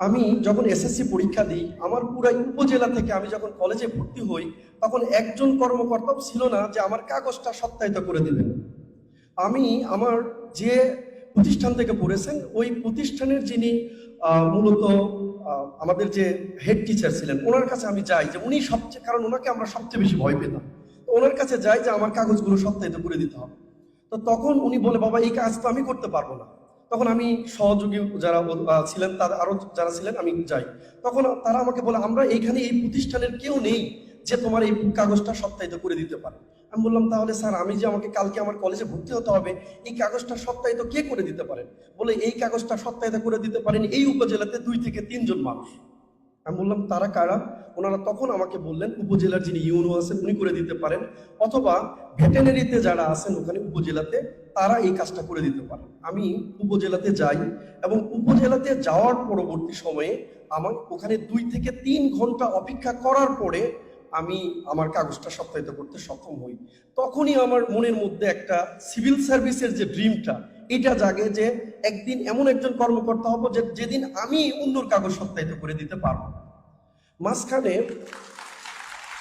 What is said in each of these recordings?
আমি যখন এসএসসি পরীক্ষা দিই, আমার পুরাই উপজেলা থেকে আমি যখন কলেজে ভর্তি হই, তখন একজন কর্মকর্তাও ছিল না যে আমার কাগজটা সত্যায়িত করে দিবেন। আমি আমার যে প্রতিষ্ঠান থেকে পড়েছেন, ওই প্রতিষ্ঠানের যিনি মূলত আমাদের যে হেড টিচার ছিলেন, ওনার কাছে আমি যাই যে উনি সবচেয়ে কারণ ওনাকে আমরা সবচেয়ে বেশি ভয় পেতাম। ওনার কাছে যাই যে আমার কাগজগুলো সত্যায়িত করে দিতে হবে। তো তখন উনি বলে, বাবা, এই কাজ তো আমি করতে পারব না। তখন আমি সহযোগী যারা ছিলেন, তারা আরও যারা ছিলেন, আমি যাই। তখন তারা আমাকে বলে, আমরা এইখানে এই প্রতিষ্ঠানের কেউ নেই যে তোমার এই কাগজটা সত্যায়িত করে দিতে পারে। আমি বললাম, তাহলে স্যার, আমি যে আমাকে কালকে আমার কলেজে ভর্তি হতে হবে, এই কাগজটা সত্যায়িত কে করে দিতে পারেন বলে, এই কাগজটা সত্যায়িত করে দিতে পারেন এই উপজেলাতে দুই থেকে তিনজন মানুষ। আমি বললাম, তারা কারা? ওনারা তখন আমাকে বললেন, উপজেলার যিনি ইউনো আছেন, উনি করে দিতে পারেন। অথবা ভেটেনারিতে যারা আছেন ওখানে উপজেলাতে, তারা এই কাজটা করে দিতে পারেন। আমি উপজেলাতে যাই এবং উপজেলাতে যাওয়ার পরবর্তী সময়ে আমার ওখানে দুই থেকে তিন ঘণ্টা অপেক্ষা করার পরে আমি আমার কাগজটা সপ্তাহিত করতে সক্ষম হই। তখনই আমার মনের মধ্যে একটা সিভিল সার্ভিসের যে ড্রিমটা এটা জাগে যে একদিন এমন একজন কর্মকর্তা হব যে যেদিন আমি অন্যর কাগজ সত্যায়িত করে দিতে পারব। মাঝখানে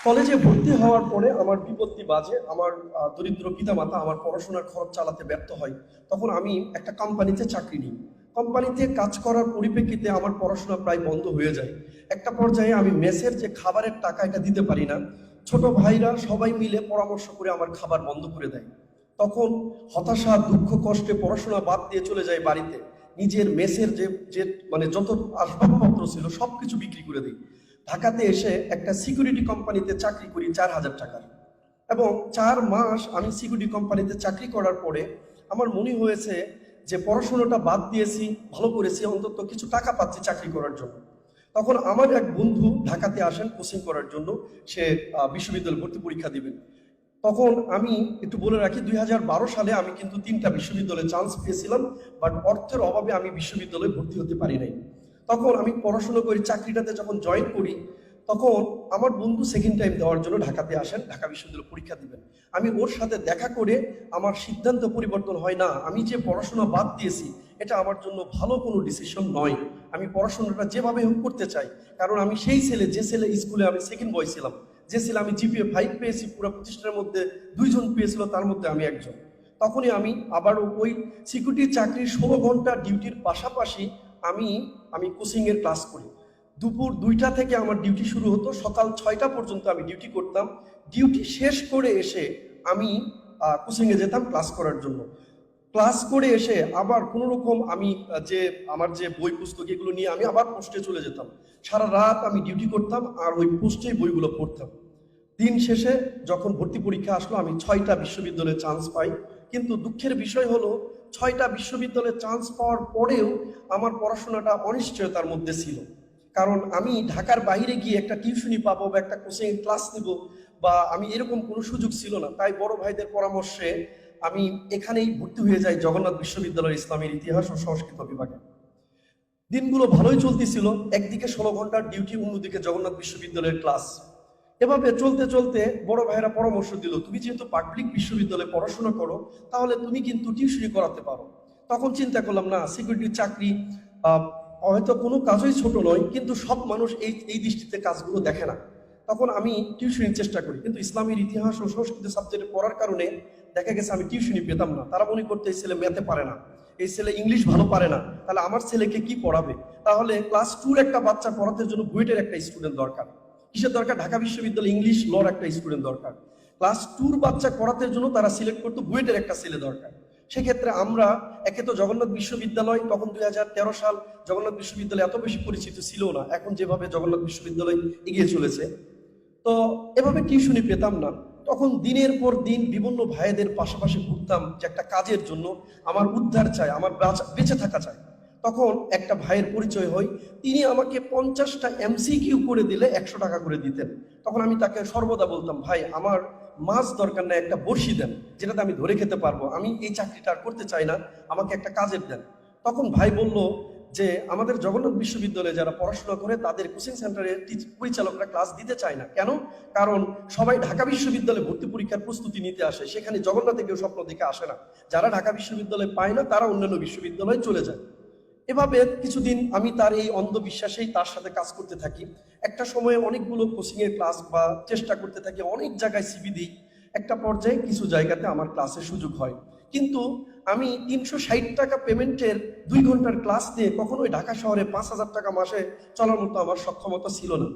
কলেজে ভর্তি হওয়ার পরে আমার বিপত্তি বাজে, আমার দরিদ্র পিতামাতা আমার পড়াশোনার খরচ চালাতে ব্যর্থ হয়। তখন আমি একটা কোম্পানিতে চাকরি নিই। কোম্পানিতে কাজ করার পরিপ্রেক্ষিতে আমার পড়াশোনা প্রায় বন্ধ হয়ে যায়। একটা পর্যায়ে আমি মেসের যে খাবারের টাকা এটা দিতে পারি না। ছোট ভাইরা সবাই মিলে পরামর্শ করে আমার খাবার বন্ধ করে দেয়। তখন হতাশা, দুঃখ, কষ্টে পড়াশোনা বাদ দিয়ে চলে যায় বাড়িতে। নিজের মেসের যে যে মানে যত আসবাবপত্র ছিল সব কিছু বিক্রি করে দিই। ঢাকাতে এসে একটা সিকিউরিটি কোম্পানিতে চাকরি করি চার হাজার টাকার। এবং চার মাস আমি সিকিউরিটি কোম্পানিতে চাকরি করার পরে আমার মনে হয়েছে যে পড়াশোনাটা বাদ দিয়েছি, ভালো করেছি, অন্তত কিছু টাকা পাচ্ছি চাকরি করার জন্য। তখন আমার এক বন্ধু ঢাকাতে আসেন কোচিং করার জন্য। সে বিশ্ববিদ্যালয় ভর্তি পরীক্ষা দিবেন। তখন আমি একটু বলে রাখি, দুই হাজার বারো সালে আমি কিন্তু তিনটা বিশ্ববিদ্যালয়ে চান্স পেয়েছিলাম বাট অর্থের অভাবে আমি বিশ্ববিদ্যালয়ে ভর্তি হতে পারি নাই। তখন আমি পড়াশোনা করি, চাকরিটাতে যখন জয়েন করি, তখন আমার বন্ধু সেকেন্ড টাইম দেওয়ার জন্য ঢাকাতে আসেন, ঢাকা বিশ্ববিদ্যালয়ে পরীক্ষা দিবেন। আমি ওর সাথে দেখা করে আমার সিদ্ধান্ত পরিবর্তন হয়, না, আমি যে পড়াশোনা বাদ দিয়েছি, এটা আমার জন্য ভালো কোনো ডিসিশন নয়। আমি পড়াশোনাটা যেভাবে হোক করতে চাই। কারণ আমি সেই ছেলে, যে ছেলে স্কুলে আমি সেকেন্ড বয় ছিলাম। যে ছেলে আমি জিপিএ ফাইভ পেয়েছি, পুরো প্রতিষ্ঠানের মধ্যে দুইজন পেয়েছিল, তার মধ্যে আমি একজন। তখনই আমি আবারও ওই সিকিউরিটি চাকরির ষোলো ঘণ্টা ডিউটির পাশাপাশি আমি আমি কোচিংয়ের ক্লাস করি। দুপুর দুইটা থেকে আমার ডিউটি শুরু হতো, সকাল ছয়টা পর্যন্ত আমি ডিউটি করতাম। ডিউটি শেষ করে এসে আমি কোচিংয়ে যেতাম ক্লাস করার জন্য। ক্লাস করে এসে আবার কোনো রকম আমি যে, আমার যে বই পুস্তক এগুলো নিয়ে আমি আবার পোস্টে চলে যেতাম। সারা রাত আমি ডিউটি করতাম আর ওই পোস্টেই বইগুলো পড়তাম। দিন শেষে যখন ভর্তি পরীক্ষা আসলো, আমি ছয়টা বিশ্ববিদ্যালয়ে চান্স পাই। কিন্তু দুঃখের বিষয় হলো, ছয়টা বিশ্ববিদ্যালয়ে চান্স পাওয়ার পরেও আমার পড়াশোনাটা অনিশ্চয়তার মধ্যে ছিল। কারণ আমি ঢাকার বাইরে গিয়ে একটা টিউশনি পাবো বা একটা কোচিং ক্লাস নেব বা আমি এরকম কোনো সুযোগ ছিল না। তাই বড় ভাইদের পরামর্শে আমি এখানেই ভর্তি হয়ে যাই জগন্নাথ বিশ্ববিদ্যালয়ের ইসলামের ইতিহাস ও সংস্কৃত বিভাগে। দিনগুলো ভালোই চলতেছিল। একদিকে ষোলো ঘণ্টার ডিউটি অন্যদিকে জগন্নাথ বিশ্ববিদ্যালয়ের ক্লাস এভাবে চলতে চলতে বড় ভাইয়েরা পরামর্শ দিল, তুমি যেহেতু পাবলিক বিশ্ববিদ্যালয়ে পড়াশোনা করো, তাহলে তুমি কিন্তু টিউশনি করাতে পারো। তখন চিন্তা করলাম, না সিকিউরিটির চাকরি হয়তো কোনো কাজই ছোট নয়, কিন্তু সব মানুষ এই এই দৃষ্টিতে কাজগুলো দেখে না। তখন আমি টিউশনির চেষ্টা করি, কিন্তু ইসলামের ইতিহাস ও সংস্কৃত সাবজেক্টে পড়ার কারণে দেখা গেছে আমি টিউশনি পেতাম না। তারা মনে করতে, এই ছেলে ম্যাথে পারে না, এই ছেলে ইংলিশ ভালো পারে না, তাহলে আমার ছেলেকে কি পড়াবে? তাহলে ক্লাস টুর একটা বাচ্চা পড়াতে জন্য বুয়েটের একটা স্টুডেন্ট দরকার। কিসের দরকার? ঢাকা বিশ্ববিদ্যালয় ইংলিশ লর একটা স্টুডেন্ট দরকার। ক্লাস টুর বাচ্চা পড়াতে জন্য তারা সিলেক্ট করতো বুয়েটের একটা ছেলে দরকার। সেক্ষেত্রে আমরা, একে তো জগন্নাথ বিশ্ববিদ্যালয়, তখন দুই হাজার তেরো সাল জগন্নাথ বিশ্ববিদ্যালয় এত বেশি পরিচিত ছিল না, এখন যেভাবে জগন্নাথ বিশ্ববিদ্যালয় এগিয়ে চলেছে। তো এভাবে টিউশনি পেতাম না। তখন দিনের পর দিন বিভিন্ন ভাইদের পাশাপাশি ঘুরতাম যে একটা কাজের জন্য আমার উদ্ধার চাই, আমার বেঁচে থাকা চাই। তখন একটা ভাইয়ের পরিচয় হয়। তিনি আমাকে পঞ্চাশটা এমসিকিউ করে দিলে একশো টাকা করে দিতেন। তখন আমি তাকে সর্বদা বলতাম, ভাই, আমার মাছ দরকার না একটা বড়শি দেন, যেটাতে আমি ধরে খেতে পারব। আমি এই চাকরিটা আর করতে চাই না, আমাকে একটা কাজের দেন। তখন ভাই বলল যে, আমাদের জগন্নাথ বিশ্ববিদ্যালয়ে যারা পড়াশোনা করে, তাদের কোচিং সেন্টারে পরিচালকরা ক্লাস দিতে চায় না। কেন? কারণ সবাই ঢাকা বিশ্ববিদ্যালয়ে ভর্তি পরীক্ষার প্রস্তুতি নিতে আসে। সেখানে জগন্নাথে কেউ স্বপ্ন দেখে আসে না। যারা ঢাকা বিশ্ববিদ্যালয়ে পায় না, তারা অন্যান্য বিশ্ববিদ্যালয়ে চলে যায়। এভাবে কিছুদিন আমি তার এই অন্ধবিশ্বাসেই তার সাথে কাজ করতে থাকি। একটা সময়ে অনেকগুলো কোচিংয়ের ক্লাস বা চেষ্টা করতে থাকি, অনেক জায়গায় সিবি দিই। একটা পর্যায়ে কিছু জায়গাতে আমার ক্লাসের সুযোগ হয়। কিন্তু আমি তিনশো ষাট টাকা পেমেন্টের দুই ঘণ্টার ক্লাস দিয়ে কখনোই ঢাকা শহরে পাঁচ হাজার টাকা মাসে চলার মতো আমার সক্ষমতা ছিল না।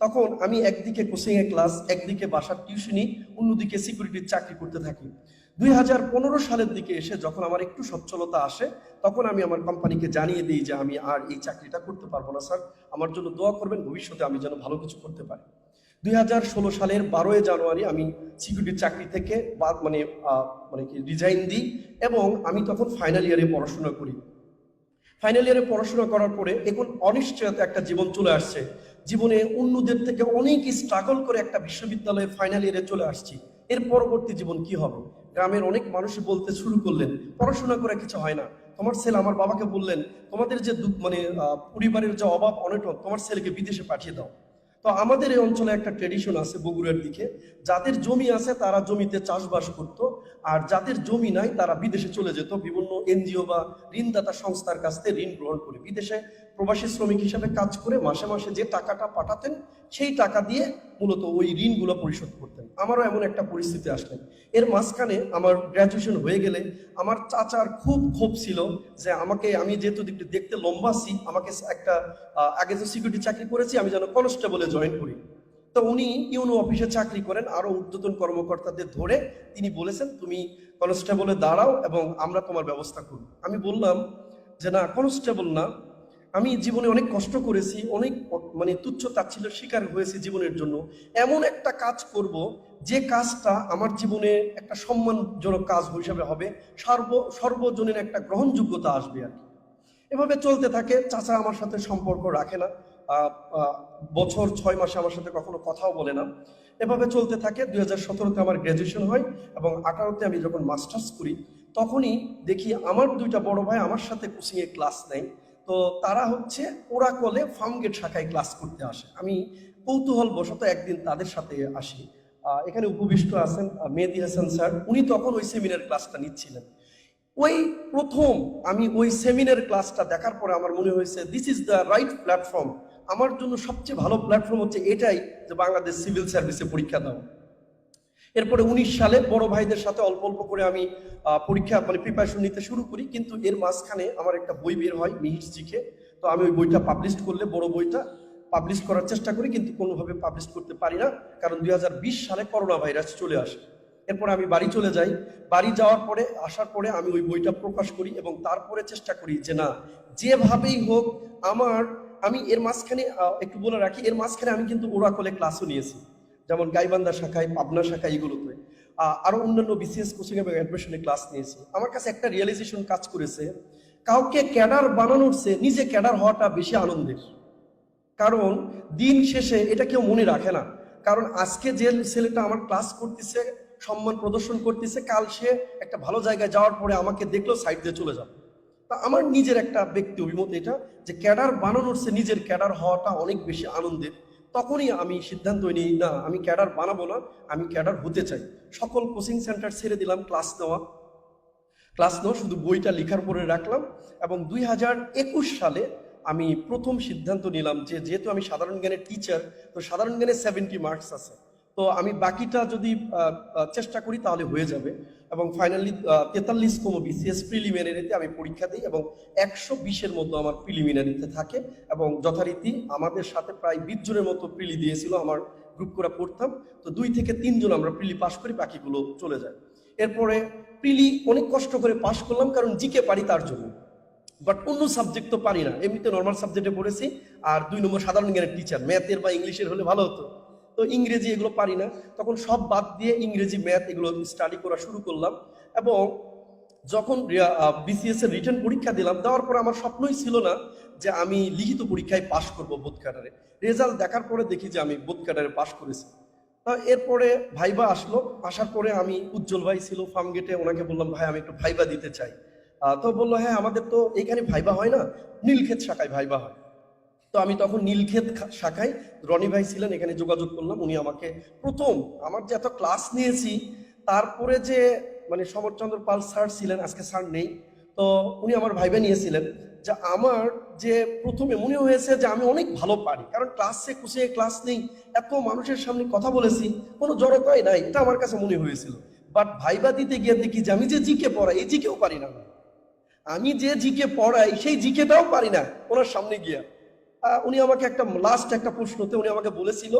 তখন আমি একদিকে কোচিং এর ক্লাস একদিকে বাসার টিউশনি অন্যদিকে সিকিউরিটির চাকরি করতে থাকি। দুই হাজার পনেরো সালের দিকে এসে যখন আমার একটু সচ্ছলতা আসে, তখন আমি আমার কোম্পানিকে জানিয়ে দিই যে আমি আর এই চাকরিটা করতে পারব না, স্যার। আমার জন্য দোয়া করবেন, ভবিষ্যতে আমি যেন ভালো কিছু করতে পারি। দুই হাজার ষোলো সালের বারোই জানুয়ারি আমি সিকিউরিটির চাকরি থেকে বাদ মানে মানে কি, রিজাইন দিই এবং আমি তখন ফাইনাল ইয়ারে পড়াশোনা করি। ফাইনাল ইয়ারে পড়াশোনা করার পরে এখন অনিশ্চয়তা একটা জীবন চলে আসছে। জীবনে অন্যদের থেকে অনেক স্ট্রাগল করে একটা বিশ্ববিদ্যালয়ে ফাইনাল ইয়ারে চলে আসছি। এর পরবর্তী জীবন কি হবে? গ্রামের অনেক মানুষই বলতে শুরু করলেন, পড়াশোনা করে কিছু হয় না। তোমার ছেলে আমার বাবাকে বললেন, তোমাদের যে মানে পরিবারের যে অভাব, অনটন, তোমার ছেলেকে বিদেশে পাঠিয়ে দাও। তো আমাদের এই অঞ্চলে একটা ট্রেডিশন আছে বগুড়ার দিকে, যাদের জমি আছে তারা জমিতে চাষবাস করত আর যাদের জমি নাই, তারা বিদেশে চলে যেত। বিভিন্ন এনজিও বা ঋণদাতা সংস্থার কাছ থেকে ঋণ গ্রহণ করে। বিদেশে প্রবাসী শ্রমিক হিসাবে কাজ করে মাসে মাসে যে টাকাটা পাঠাতেন, সেই টাকা দিয়ে মূলত ওই ঋণগুলো পরিশোধ করতেন। আমারও এমন একটা পরিস্থিতি আসলেন এর মাঝখানে আমার গ্র্যাজুয়েশন হয়ে গেলে আমার চাচার খুব ক্ষোভ ছিল যে আমাকে, আমি যেহেতু দেখতে লম্বা আছি, আমাকে একটা আগে যে সিকিউরিটি চাকরি করেছি, আমি যেন কনস্টেবলে জয়েন করি। তো উনি ইউনো অফিসে চাকরি করেন, আরও ঊর্ধ্বতন কর্মকর্তাদের ধরে তিনি বলেছেন, তুমি কনস্টেবলে দাঁড়াও এবং আমরা তোমার ব্যবস্থা করব। আমি বললাম যে, না, কনস্টেবল না। আমি জীবনে অনেক কষ্ট করেছি, অনেক মানে তুচ্ছ তাচ্ছিল্যের শিকার হয়েছি জীবনের জন্য। এমন একটা কাজ করব, যে কাজটা আমার জীবনে একটা সম্মানজনক কাজ হিসাবে হবে, সর্ব, সর্বজনীন একটা গ্রহণযোগ্যতা আসবে আর কি। এভাবে চলতে থাকে, চাচা আমার সাথে সম্পর্ক রাখে না। বছর ছয় মাসে আমার সাথে কখনো কথাও বলে না। এভাবে চলতে থাকে, দুই হাজার সতেরোতে আমার গ্র্যাজুয়েশন হয় এবং আঠারোতে আমি যখন মাস্টার্স করি, তখনই দেখি আমার দুইটা বড় ভাই আমার সাথে কোচিংয়ে ক্লাস নেয়। তো তারা হচ্ছে ওরা ওরাকলে ফার্মগেট শাখায় ক্লাস করতে আসে। আমি কৌতূহল বশত একদিন তাদের সাথে আসি। এখানে উপবিষ্ট আছেন মেহেদি হাসান স্যার। উনি তখন ওই সেমিনার ক্লাসটা নিচ্ছিলেন। ওই প্রথম আমি ওই সেমিনার ক্লাসটা দেখার পরে আমার মনে হয়েছে this is the right platform আমার জন্য সবচেয়ে ভালো প্ল্যাটফর্ম হচ্ছে এটাই যে বাংলাদেশ সিভিল সার্ভিসে পরীক্ষা দাও। এরপরে উনিশ সালে বড় ভাইদের সাথে অল্প অল্প করে আমি পরীক্ষা মানে প্রিপারেশন নিতে শুরু করি। কিন্তু এর মাঝখানে আমার একটা বই বের হয় মিহির জিকে। তো আমি ওই বইটা পাবলিশ করলে, বড় বইটা পাবলিশ করার চেষ্টা করি, কিন্তু কোনোভাবে পাবলিশ করতে পারি না। কারণ দুই হাজার বিশ সালে করোনা ভাইরাস চলে আসে। এরপর আমি বাড়ি চলে যাই। বাড়ি যাওয়ার পরে, আসার পরে আমি ওই বইটা প্রকাশ করি এবং তারপরে চেষ্টা করি যে না, যেভাবেই হোক, আমার আমি এর মাঝখানে একটু বলে রাখি এর মাঝখানে আমি কিন্তু ওরাকলে ক্লাসও নিয়েছি। যেমন গাইবান্ধা শাখায় পাবনা শাখায় এগুলোতে। আহ, আরও অন্যান্য বিসিএস কোচিং এবং অ্যাডমিশনে ক্লাস নিয়েছি। আমার কাছে একটা রিয়েলাইজেশন কাজ করেছে কাউকে ক্যাডার বানানোর চেয়ে নিজে ক্যাডার হওয়াটা বেশি আনন্দের। কারণ দিন শেষে এটা কেউ মনে রাখে না। কারণ আজকে যে ছেলেটা আমার ক্লাস করতেছে সম্মান প্রদর্শন করতেছে কাল সে একটা ভালো জায়গায় যাওয়ার পরে আমাকে দেখল সাইড দিয়ে চলে যাবে। তা আমার নিজের একটা ব্যক্তি অভিমত এটা যে ক্যাডার বানানোর চেয়ে নিজের ক্যাডার হওয়াটা অনেক বেশি আনন্দের। তখনই আমি সিদ্ধান্ত নিই, না, আমি ক্যাডার বানাবো না, আমি ক্যাডার হতে চাই। সকল কোচিং সেন্টার ছেড়ে দিলাম ক্লাস নেওয়া। ক্লাস নেওয়া শুধু বইটা লেখার পরে রাখলাম এবং দুই হাজার একুশ সালে আমি প্রথম সিদ্ধান্ত নিলাম যে যেহেতু আমি সাধারণ জ্ঞানের টিচার তো সাধারণ জ্ঞানে সেভেন্টি মার্কস আছে। তো আমি বাকিটা যদি চেষ্টা করি তাহলে হয়ে যাবে। এবং ফাইনালি তেতাল্লিশ তম বিসিএস প্রিলিমিনারিতে আমি পরীক্ষা দিই এবং একশো বিশের মতো আমার প্রিলিমিনারিতে থাকে এবং যথারীতি আমাদের সাথে প্রায় বিশ জনের মতো প্রিলি দিয়েছিল আমার গ্রুপ করে পড়তাম। তো দুই থেকে তিনজন আমরা প্রিলি পাস করি, বাকিগুলো চলে যায়। এরপরে প্রিলি অনেক কষ্ট করে পাশ করলাম কারণ জিকে পারি তার জন্য। বাট অন্য সাবজেক্ট তো পারি না। এমনিতে নর্মাল সাবজেক্টে পড়েছি, আর দুই নম্বর সাধারণ জ্ঞানের টিচার ম্যাথের বা ইংলিশের হলে ভালো হতো। তো ইংরেজি এগুলো পারি না। তখন সব বাদ দিয়ে ইংরেজি, ম্যাথ এগুলো স্টাডি করা শুরু করলাম এবং যখন বিসিএস এর রিটার্ন পরীক্ষা দিলাম, দেওয়ার পরে আমার স্বপ্নই ছিল না যে আমি লিখিত পরীক্ষায় পাশ করব বোধ ক্যাডারে রেজাল্ট দেখার পরে দেখি যে আমি বোধ ক্যাডারে পাশ করেছি। এরপরে ভাইবা আসলো, আসার পরে আমি উজ্জ্বল ভাই ছিল ফার্ম গেটে ওনাকে বললাম, ভাই, আমি একটু ভাইবা দিতে চাই। তো বলল হ্যাঁ আমাদের তো এখানে ভাইবা হয় না, নীলক্ষেত শাখায় ভাইবা হয়। আমি তখন নীলক্ষেত শাখায় রনি ভাই ছিলেন, এখানে যোগাযোগ করলাম। উনি আমাকে প্রথম আমার যে এত ক্লাস নিয়েছি, তারপরে যে মানে সমরচন্দ্র পাল স্যার ছিলেন, আজকে স্যার নেই, তো উনি আমার ভাইবা নিয়েছিলেন, যে আমার যে প্রথমে মনে হয়েছে যে আমি অনেক ভালো পারি, কারণ ক্লাসে কুসে ক্লাস নেই, এত মানুষের সামনে কথা বলেছি, কোনো জড়তাই নাই, এটা আমার কাছে মনে হয়েছিল। বাট ভাইবা দিতে গিয়ে দেখি যে আমি যে জিকে পড়াই, এই জিকেও পারি না। আমি যে জিকে পড়াই, সেই জিকেটাও পারি না, ওনার সামনে গিয়া। উনি আমাকে একটা লাস্ট একটা প্রশ্নতে উনি আমাকে বলেছিল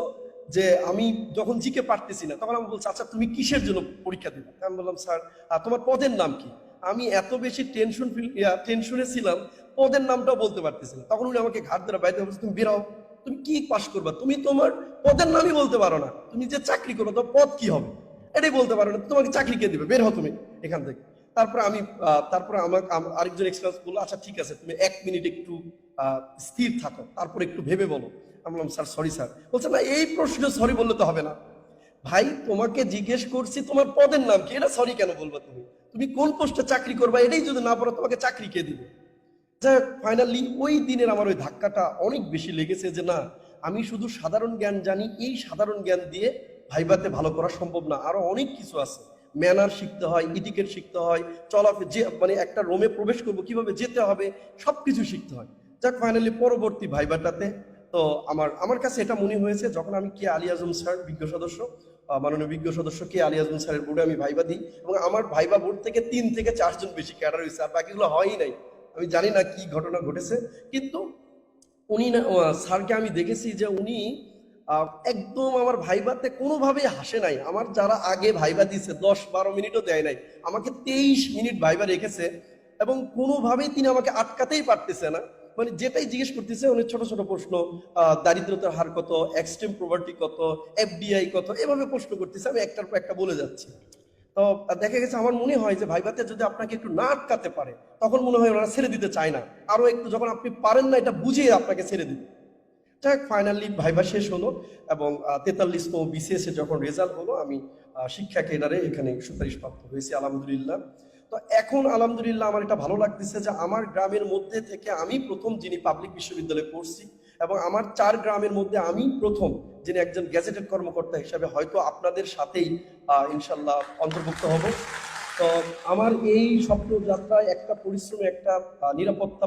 যে আমি যখন জিকে পারতেছি না, তখন আমি বলছি আচ্ছা তুমি কিসের জন্য পরীক্ষা দিবে? আমি বললাম, স্যার তোমার পদের নাম কি? আমি এত বেশি টেনশন টেনশনে ছিলাম, পদের নামটাও বলতে পারতেছি না। তখন উনি আমাকে ঘাট ধরে বাইরে বলছে, তুমি বেরাও তুমি কি পাস করবা? তুমি তোমার পদের নামই বলতে পারো না। তুমি যে চাকরি করো, তোমার পদ কি হবে? এটাই বলতে পারো না তোমাকে চাকরি কে দিবে? বের হও তুমি এখান থেকে। তারপরে আমি তারপরে আমাকে আরেকজন এক্সপিরিয়েন্স বলল আচ্ছা ঠিক আছে, তুমি এক মিনিট একটু স্থির থাকো। তারপরে একটু ভেবে বলো। আমি বললাম, স্যার সরি স্যার। বলছে, না, এই প্রশ্ন সরি বললে তো হবে না। ভাই, তোমাকে জিজ্ঞেস করছি, তোমার পদের নাম কি? এটা সরি কেন বলবা তুমি? তুমি কোন পোস্টে চাকরি করবা? এটাই যদি না পারো, তোমাকে চাকরি কে দিবে? যাই হোক ফাইনালি ওই দিনের আমার ওই ধাক্কাটা অনেক বেশি লেগেছে যে, না, আমি শুধু সাধারণ জ্ঞান জানি। এই সাধারণ জ্ঞান দিয়ে ভাইবাতে ভালো করা সম্ভব না। আরও অনেক কিছু আছে। ম্যানার শিখতে হয়, ইটিকেট শিখতে হয় চলা যে মানে একটা রোমে প্রবেশ করব, কীভাবে যেতে হবে সব সবকিছু শিখতে হয়। যাক ফাইনালি পরবর্তী ভাইবাটাতে। তো আমার আমার কাছে এটা মনে হয়েছে, যখন আমি কে আলী আজম স্যার, বিজ্ঞ সদস্য মাননীয় বিজ্ঞ সদস্য কে আলী আজম স্যারের বোর্ডে আমি ভাইবা দিই, এবং আমার ভাইবা বোর্ড থেকে তিন থেকে চারজন বেশি ক্যাডার হয়েছে, আর বাকিগুলো হয়ই নাই। আমি জানি না কি ঘটনা ঘটেছে, কিন্তু উনি না স্যারকে আমি দেখেছি যে উনি একদম আমার ভাইবাতে কোনোভাবেই হাসে নাই। আমার যারা আগে ভাইবা দিয়েছে, দশ বারো মিনিটও দেয় নাই। আমাকে তেইশ মিনিট ভাইবা রেখেছে, এবং কোনোভাবেই তিনি আমাকে আটকাতেই পারতেছে না। মানে যেটাই জিজ্ঞেস করতেছে, উনি ছোট ছোট প্রশ্ন দারিদ্রতার হার কত এক্সট্রিম প্রভার্টি কত এফডিআই কত, এভাবে প্রশ্ন করতেছে, আমি একটার পর একটা বলে যাচ্ছি। তো দেখা গেছে, আমার মনে হয় যে ভাইবাতে যদি আপনাকে একটু না আটকাতে পারে, তখন মনে হয় ওনারা ছেড়ে দিতে চায় না। আরও একটু যখন আপনি পারেন না, এটা বুঝিয়ে আপনাকে ছেড়ে দিবে। যাক ফাইনালি ভাইবা শেষ হলো এবং তেতাল্লিশতম বিসিএস এ যখন রেজাল্ট হলো, আমি শিক্ষা কেডারে এখানে সুপারিশ প্রাপ্ত হয়েছি, আলহামদুলিল্লাহ। তো এখন আলহামদুলিল্লাহ আমার এটা ভালো লাগতেছে যে আমার গ্রামের মধ্যে থেকে আমি প্রথম যিনি পাবলিক বিশ্ববিদ্যালয়ে পড়ছি এবং আমার চার গ্রামের মধ্যে আমি প্রথম যিনি একজন গ্যাজেটেড কর্মকর্তা হিসাবে হয়তো আপনাদের সাথেই ইনশাল্লাহ অন্তর্ভুক্ত হব। তো আমার এই স্বপ্ন যাত্রায় একটা পরিশ্রমে একটা নিরাপত্তা